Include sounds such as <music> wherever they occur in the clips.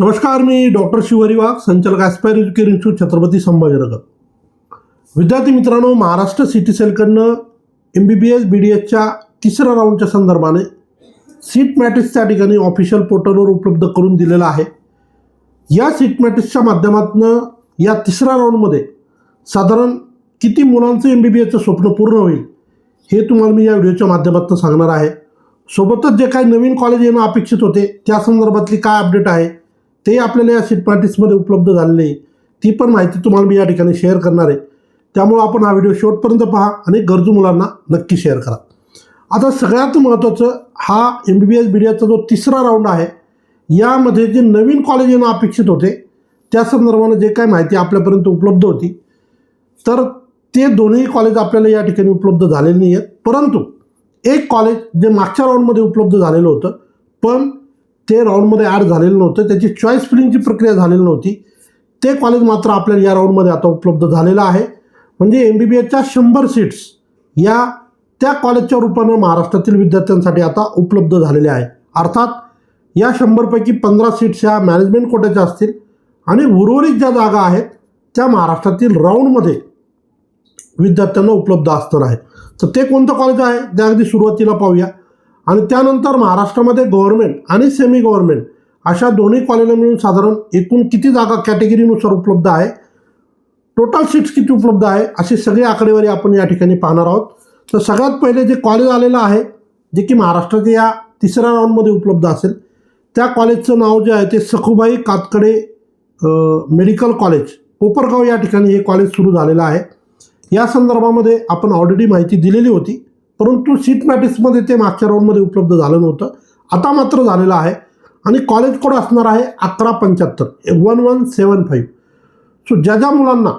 नमस्कार मी डॉक्टर शिवहरी वाघ संचालक aspire educare institute Chhatrapati Sambhajinagar. विद्यार्थी मित्रांनो Maharashtra city सेलकडनं M B B S B D एसच्या तिसऱ्या राऊंडच्या संदर्भाने सीट मॅट्रिक्स त्या ठिकाणी ऑफिशियल पोर्टलवर उपलब्ध करून दिलेला आहे. या सीट मॅट्रिक्सच्या माध्यमातून या तिसऱ्या राऊंडमध्ये साधारण किती मुलांचं एम बी बी एसचं स्वप्न पूर्ण होईल हे तुम्हाला मी या व्हिडिओच्या माध्यमातून सांगणार आहे. सोबतच जे काही नवीन कॉलेज येणं अपेक्षित होते त्या संदर्भातली काय अपडेट आहे ते आपल्याला या सीट प्रॅक्टिसमध्ये उपलब्ध झालेले आहे. ती पण माहिती तुम्हाला मी या ठिकाणी शेअर करणार आहे. त्यामुळं आपण हा व्हिडिओ शेवटपर्यंत पहा आणि गरजू मुलांना नक्की शेअर करा. आता सगळ्यात महत्त्वाचं हा M B B S B D एसचा जो तिसरा राऊंड आहे यामध्ये जे नवीन कॉलेज येणं अपेक्षित होते त्या संदर्भानं जे काय माहिती आपल्यापर्यंत उपलब्ध होती तर ते दोन्ही कॉलेज आपल्याला या ठिकाणी उपलब्ध झालेले नाही आहेत परंतु एक कॉलेज जे मागच्या राऊंडमध्ये उपलब्ध झालेलं होतं पण ते राऊंडमध्ये ॲड झालेलं नव्हतं. त्याची चॉईस फिलिंगची प्रक्रिया झालेली नव्हती. ते कॉलेज मात्र आपल्याला या राऊंडमध्ये आता उपलब्ध झालेलं आहे. म्हणजे एम बी बी एसच्या शंभर सीट्स या त्या कॉलेजच्या रूपानं महाराष्ट्रातील विद्यार्थ्यांसाठी आता उपलब्ध झालेल्या आहे अर्थात या शंभरपैकी पंधरा सीट्स ह्या मॅनेजमेंट कोट्याच्या असतील आणि उर्वरित ज्या जागा आहेत त्या महाराष्ट्रातील राऊंडमध्ये विद्यार्थ्यांना उपलब्ध असणार आहे तर ते कोणतं कॉलेज आहे? ते अगदी सुरुवातीला पाहूया. आणि त्यानंतर महाराष्ट्रामध्ये गव्हर्नमेंट आणि सेमी गव्हर्नमेंट अशा दोन्ही कॉलेजला मिळून साधारण एकूण किती जागा कॅटेगरीनुसार उपलब्ध आहे? टोटल सीट्स किती उपलब्ध आहे? अशी सगळी आकडेवारी आपण या ठिकाणी पाहणार आहोत. तर सगळ्यात पहिले जे कॉलेज आलेलं आहे जे की महाराष्ट्राच्या या तिसऱ्या राऊंडमध्ये उपलब्ध असेल त्या कॉलेजचं नाव जे आहे ते सखुबाई कातकडे मेडिकल कॉलेज कोपरगाव या ठिकाणी हे कॉलेज सुरू झालेलं आहे. या संदर्भामध्ये आपण ऑलरेडी माहिती दिलेली होती. परंतु सीट मॅट्रिक्समध्ये ते मागच्या राऊंडमध्ये उपलब्ध झालं नव्हतं. आता मात्र झालेलं आहे. आणि कॉलेज कोड असणार आहे? अकरा पंच्याहत्तर. One one seven five. So ज्या ज्या मुलांना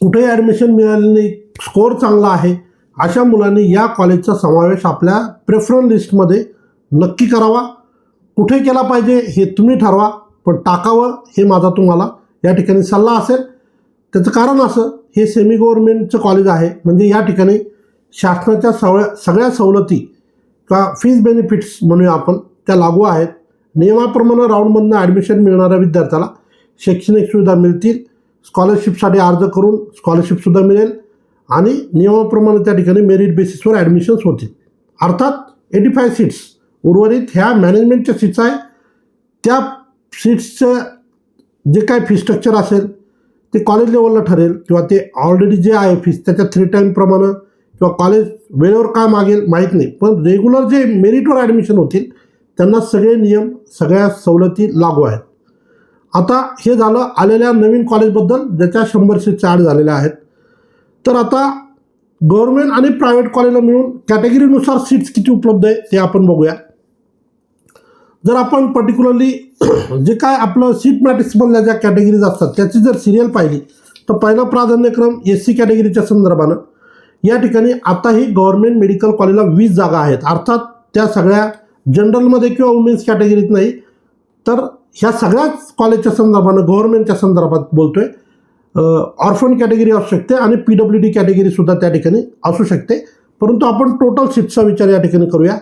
कुठेही ॲडमिशन मिळाली नाही स्कोअर चांगला आहे अशा मुलांनी या कॉलेजचा समावेश आपल्या प्रेफरन्स लिस्टमध्ये नक्की करावा. कुठे केला पाहिजे हे तुम्ही ठरवा पण टाकावं हे माझा तुम्हाला या ठिकाणी सल्ला असेल. त्याचं कारण असं हे सेमी गव्हर्नमेंटचं कॉलेज आहे. म्हणजे या ठिकाणी शासनाच्या सवळ्या सगळ्या सवलती किंवा फीज बेनिफिट्स म्हणूया आपण त्या लागू आहेत. नियमाप्रमाणे राऊंडमधनं ॲडमिशन मिळणाऱ्या विद्यार्थ्याला शैक्षणिक सुविधा मिळतील. स्कॉलरशिपसाठी अर्ज करून स्कॉलरशिपसुद्धा मिळेल आणि नियमाप्रमाणे त्या ठिकाणी मेरिट बेसिसवर ॲडमिशन्स होतील. अर्थात एटी फाय सीट्स उर्वरित ह्या मॅनेजमेंटच्या सीट्स आहे. त्या सीट्सचं जे काय फी स्ट्रक्चर असेल ते कॉलेज लेवलला ठरेल किंवा ते ऑलरेडी जे आहे फीस त्याच्या थ्री टाईमप्रमाणे किंवा कॉलेज वेळेवर काय मागेल माहीत नाही. पण रेग्युलर जे मेरिटवर ॲडमिशन होतील त्यांना सगळे नियम सगळ्या सवलती लागू आहेत. आता हे झालं आलेल्या नवीन कॉलेजबद्दल ज्याच्या शंभर सीट्स ॲड झालेल्या आहेत. तर आता गव्हर्मेंट आणि प्रायव्हेट कॉलेजला मिळून कॅटेगरीनुसार सीट्स किती उपलब्ध आहे ते आपण बघूया. जर आपण पर्टिक्युलरली <clears throat> जे काय आपलं सीट मॅट्रिक्समधल्या ज्या कॅटेगरीज असतात त्याची जर सिरियल पाहिली तर पहिला प्राधान्यक्रम एस सी कॅटेगरीच्या संदर्भानं. या ठिकाणी आताही गव्हर्नमेंट मेडिकल कॉलेजला वीस जागा आहेत. अर्थात त्या सगळ्या जनरलमध्ये किंवा वुमेन्स कॅटेगरीत नाही तर ह्या सगळ्याच कॉलेजच्या संदर्भानं गव्हर्नमेंटच्या संदर्भात बोलतो आहे ऑर्फन कॅटेगरी असू शकते आणि पी डब्ल्यू डी कॅटेगरीसुद्धा त्या ठिकाणी असू शकते. परंतु आपण टोटल सीट्सचा विचार या ठिकाणी करूया.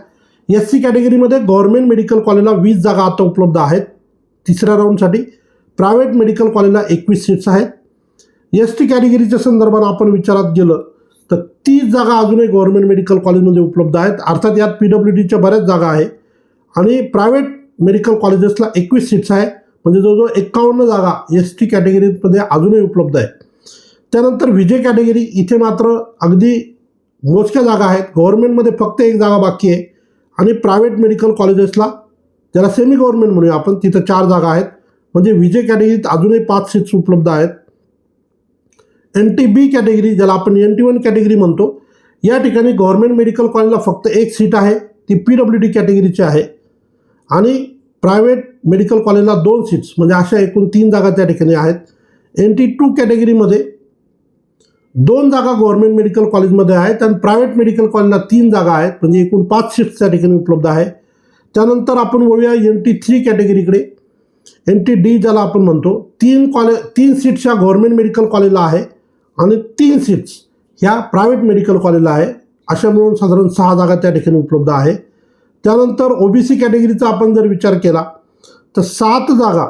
एस सी कॅटेगरीमध्ये गव्हर्नमेंट मेडिकल कॉलेजला वीस जागा आता उपलब्ध आहेत तिसऱ्या राऊंडसाठी प्रायव्हेट मेडिकल कॉलेजला एकवीस सीट्स आहेत. एस टी कॅटेगरीच्या संदर्भानं आपण विचारात गेलं तर तीच जागा अजूनही गव्हर्नमेंट मेडिकल कॉलेजमध्ये उपलब्ध आहेत. अर्थात यात पी डब्ल्यू डीच्या बऱ्याच जागा आहे. आणि प्रायव्हेट मेडिकल कॉलेजेसला एकवीस सीट्स आहे. म्हणजे जवळजवळ एक्कावन्न जागा एस टी कॅटेगरीमध्ये अजूनही उपलब्ध आहेत. त्यानंतर विजय कॅटेगरी इथे मात्र अगदी मोजक्या जागा आहेत. गव्हर्नमेंटमध्ये फक्त एक जागा बाकी आहे. आणि प्रायव्हेट मेडिकल कॉलेजेसला ज्याला सेमी गव्हर्नमेंट म्हणूया आपण तिथं चार जागा आहेत. म्हणजे विजय कॅटेगरीत अजूनही पाच सीट्स उपलब्ध आहेत. एन टी बी कॅटेगरी ज्याला आपण एन टी वन कॅटेगरी म्हणतो या ठिकाणी गव्हर्नमेंट मेडिकल कॉलेजला फक्त एक सीट आहे ती पी डब्ल्यू डी कॅटेगरीची आहे. आणि प्रायव्हेट मेडिकल कॉलेजला दोन सीट्स म्हणजे अशा एकूण तीन जागा त्या ठिकाणी आहेत. एन टी टू कॅटेगरीमध्ये दोन जागा गव्हर्नमेंट मेडिकल कॉलेजमध्ये आहेत आणि प्रायव्हेट मेडिकल कॉलेजला तीन जागा आहेत म्हणजे एकूण पाच सीट्स त्या ठिकाणी उपलब्ध आहे. त्यानंतर आपण वळूया एन टी थ्री कॅटेगरीकडे एन टी डी ज्याला आपण म्हणतो तीन कॉलेज तीन सीट्स ह्या गव्हर्नमेंट मेडिकल कॉलेजला आहे. आणि तीन सीट्स ह्या प्रायव्हेट मेडिकल कॉलेजला आहे. अशा मिळून साधारण सहा जागा त्या ठिकाणी उपलब्ध आहे. त्यानंतर ओ बी सी कॅटेगरीचा आपण जर विचार केला तर सात जागा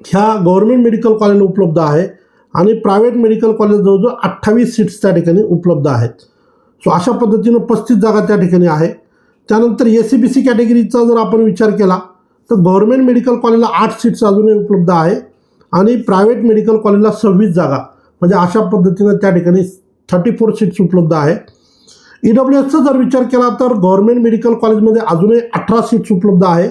ह्या गव्हर्मेंट मेडिकल कॉलेजला उपलब्ध आहे आणि प्रायव्हेट मेडिकल कॉलेज जवळजवळ अठ्ठावीस सीट्स त्या ठिकाणी उपलब्ध आहेत. सो अशा पद्धतीनं पस्तीस जागा त्या ठिकाणी आहे. त्यानंतर एस सी बी सी कॅटेगरीचा जर आपण विचार केला तर गव्हर्मेंट मेडिकल कॉलेजला आठ सीट्स अजूनही उपलब्ध आहे आणि प्रायव्हेट मेडिकल कॉलेजला सव्वीस जागा. म्हणजे अशा पद्धतीनं त्या ठिकाणी थर्टी फोर सीट्स उपलब्ध आहे. ई डब्ल्यू एसचा जर विचार केला तर गव्हर्मेंट मेडिकल कॉलेजमध्ये अजूनही अठरा सीट्स उपलब्ध आहे.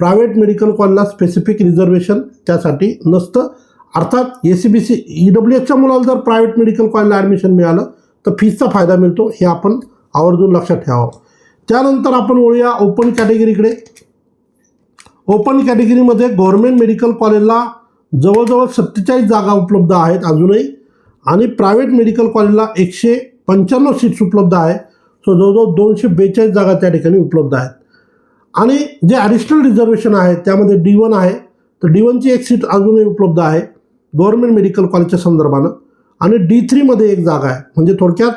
प्रायव्हेट मेडिकल कॉलेजला स्पेसिफिक रिझर्वेशन त्यासाठी नसतं. अर्थात A C B C E W एसच्या मुलाला जर प्रायव्हेट मेडिकल कॉलेजला ॲडमिशन मिळालं तर फीसचा फायदा मिळतो. हे आपण आवर्जून लक्षात ठेवावं. त्यानंतर आपण वळूया ओपन कॅटेगरीकडे ओपन कॅटेगरीमध्ये गव्हर्मेंट मेडिकल कॉलेजला जवळजवळ सत्तेचाळीस जागा उपलब्ध आहेत अजूनही. आणि प्रायव्हेट मेडिकल कॉलेजला एकशे पंच्याण्णव सीट्स उपलब्ध आहे सो जवळजवळ दोनशे बेचाळीस जागा त्या ठिकाणी उपलब्ध आहेत. आणि जे ॲडिशनल रिझर्वेशन आहे त्यामध्ये डी वन आहे. तर डी वनची एक सीट अजूनही उपलब्ध आहे गव्हर्मेंट मेडिकल कॉलेजच्या संदर्भानं. आणि डी थ्रीमध्ये एक जागा आहे. म्हणजे थोडक्यात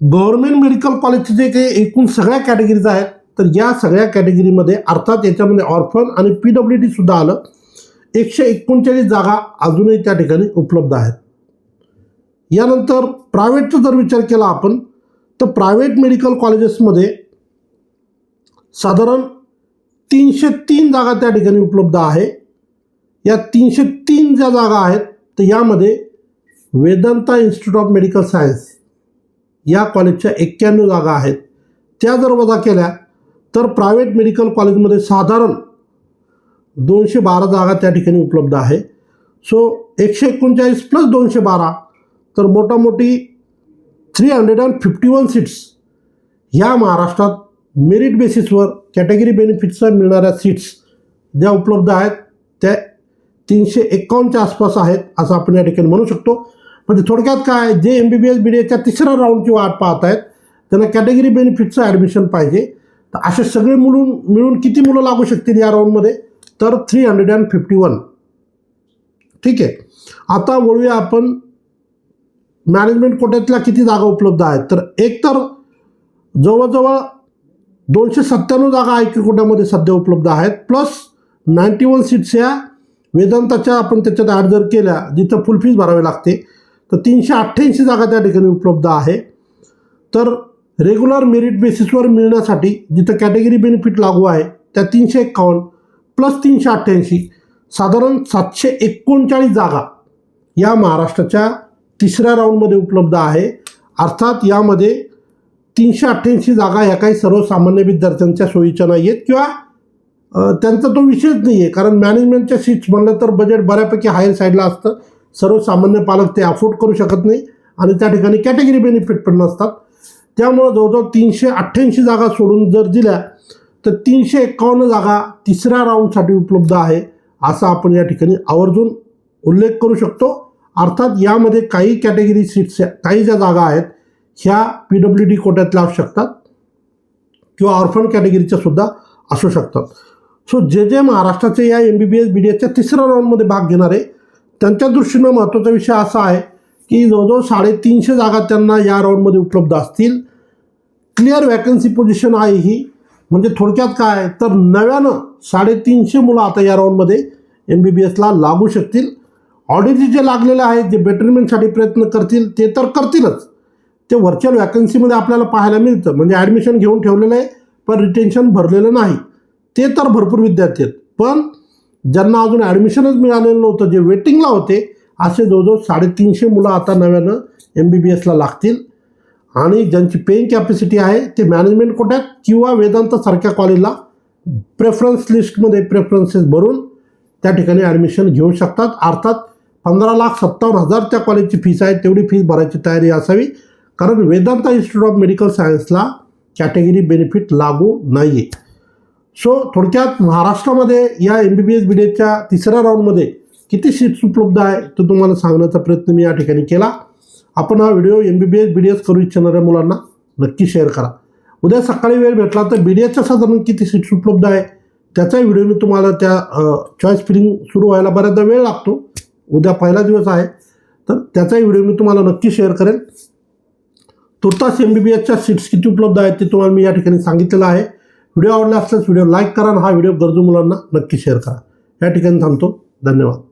गव्हर्मेंट मेडिकल कॉलेजचे जे काही एकूण सगळ्या कॅटेगरीज आहेत तर या सगळ्या कॅटेगरीमध्ये अर्थात याच्यामध्ये ऑर्फन आणि पी डब्ल्यू डीसुद्धा आलं. एकशे एकोणचाळीस जागा अजूनही त्या ठिकाणी उपलब्ध आहेत. यानंतर प्रायव्हेटचा जर विचार केला आपण तर प्रायव्हेट मेडिकल कॉलेजेसमध्ये साधारण तीनशे तीन जागा त्या ठिकाणी उपलब्ध आहे. या तीनशे तीन ज्या जागा आहेत तर यामध्ये Vedanta institute of medical science या कॉलेजच्या एक्क्याण्णव जागा आहेत. त्या जर वजा केल्या तर प्रायव्हेट मेडिकल कॉलेजमध्ये साधारण दोनशे बारा जागा त्या ठिकाणी उपलब्ध आहे. सो एकशे एकोणचाळीस प्लस दोनशे बारा तर मोटामोटी three hundred and fifty one seats ह्या महाराष्ट्रात मेरिट बेसिसवर कॅटेगरी बेनिफिट्सवर मिळणाऱ्या सीट्स ज्या उपलब्ध आहेत त्या तीनशे एक्कावन्नच्या आसपास आहेत असं आपण या ठिकाणी म्हणू शकतो. म्हणजे थोडक्यात काय जे M B B S B D एच्या तिसऱ्या राऊंडची वाट पाहत आहेत त्यांना कॅटेगरी बेनिफिटचं ॲडमिशन पाहिजे. तर असे सगळे मिळून मिळून किती मुलं लागू शकतील या राऊंडमध्ये तर three hundred and fifty one ठीक आहे. आता वळूया आपण मॅनेजमेंट कोट्यातल्या किती जागा उपलब्ध आहेत? तर एक तर जवळजवळ दोनशे सत्त्याण्णव जागा आय क्यू कोट्यामध्ये सध्या उपलब्ध आहेत. प्लस नाईन्टी वन सीट्स या वेदांताच्या आपण त्याच्यात ॲड जर केल्या जिथं फुल फीज भरावी लागते तर तीनशे अठ्ठ्याऐंशी जागा त्या ठिकाणी उपलब्ध आहे. तर रेग्युलर मेरिट बेसिसवर मिळण्यासाठी जिथं कॅटेगरी बेनिफिट लागू आहे त्या तीनशे एक्कावन्न प्लस तीनशे अठ्ठ्याऐंशी साधारण सातशे एकोणचाळीस जागा या महाराष्ट्राच्या तिसऱ्या राऊंडमध्ये उपलब्ध आहे. अर्थात यामध्ये तीनशे अठ्ठ्याऐंशी जागा ह्या काही सर्वसामान्य विद्यार्थ्यांच्या सोयीच्या नाही आहेत किंवा त्यांचा तो विषयच नाही आहे कारण मॅनेजमेंटच्या सीट्स म्हणलं तर बजेट बऱ्यापैकी हायर साईडला असतं. सर्वसामान्य पालक ते अफोर्ड करू शकत नाही आणि त्या ठिकाणी कॅटेगरी बेनिफिट पण नसतात. त्यामुळं जवळजवळ तीनशे अठ्ठ्याऐंशी जागा सोडून जर दिल्या तर तीनशे एकावन्न जागा तिसऱ्या राऊंडसाठी उपलब्ध आहे असा आपण या ठिकाणी आवर्जून उल्लेख करू शकतो. अर्थात यामध्ये काही कॅटेगरी सीट्स काही ज्या जागा आहेत ह्या पी डब्ल्यू डी कोट्यातल्या असू शकतात किंवा ऑर्फन कॅटेगरीच्या सुद्धा असू शकतात. सो जे जे महाराष्ट्राचे या M B B S B D एसच्या तिसऱ्या राऊंडमध्ये भाग घेणारे त्यांच्या दृष्टीनं महत्त्वाचा विषय असा आहे की जवळजवळ साडेतीनशे जागा त्यांना या राऊंडमध्ये उपलब्ध असतील. क्लिअर वॅकन्सी पोझिशन आहे ही. म्हणजे थोडक्यात काय तर नव्यानं साडेतीनशे मुलं आता या राऊंडमध्ये एम बी बी एसला लागू शकतील. ऑलरेडी जे लागलेले आहेत जे बेटरमेंटसाठी प्रयत्न करतील ते तर करतीलच. ते व्हर्च्युअल वॅकन्सीमध्ये आपल्याला पाहायला मिळतं. म्हणजे ॲडमिशन घेऊन ठेवलेलं आहे पण रिटेन्शन भरलेलं नाही. ते तर भरपूर विद्यार्थी आहेत. पण ज्यांना अजून ॲडमिशनच मिळालेलं नव्हतं जे वेटिंगला होते असे जवळजवळ साडेतीनशे मुलं आता नव्यानं एम बी बी एसला लागतील. आणि ज्यांची पेईंग कॅपॅसिटी आहे ते मॅनेजमेंट कोट्यात किंवा वेदांतसारख्या कॉलेजला प्रेफरन्स लिस्टमध्ये प्रेफरन्सेस भरून त्या ठिकाणी ॲडमिशन घेऊ शकतात. अर्थात पंधरा लाख सत्तावन्न हजार त्या कॉलेजची फीस आहे तेवढी फीस भरायची तयारी असावी. कारण वेदांता इन्स्टिट्यूट ऑफ मेडिकल सायन्सला कॅटेगरी बेनिफिट लागू नाही आहे सो थोडक्यात महाराष्ट्रामध्ये या M B B S B D तिसऱ्या राऊंडमध्ये किती सीट्स उपलब्ध आहे तो तुम्हाला सांगण्याचा प्रयत्न मी या ठिकाणी केला. आपण हा video M B B S B D S करू इच्छिणाऱ्या मुलांना नक्की शेअर करा. उद्या सकाळी वेळ भेटला तर बी डी एसच्या साधारण किती सीट्स उपलब्ध आहे त्याचाही व्हिडिओ मी तुम्हाला त्या चॉईस फिलिंग सुरू व्हायला बऱ्याचदा वेळ लागतो. उद्या पहिला दिवस आहे. तर त्याचाही व्हिडिओ मी तुम्हाला नक्की शेअर करेन. तुर्तास एम बी बी एसच्या सीट्स किती उपलब्ध आहेत ते तुम्हाला मी या ठिकाणी सांगितलेलं आहे. व्हिडिओ आवडला असल्यास व्हिडिओ लाईक करा आणि हा व्हिडिओ गरजू मुलांना नक्की शेअर करा. या ठिकाणी थांबतो. धन्यवाद.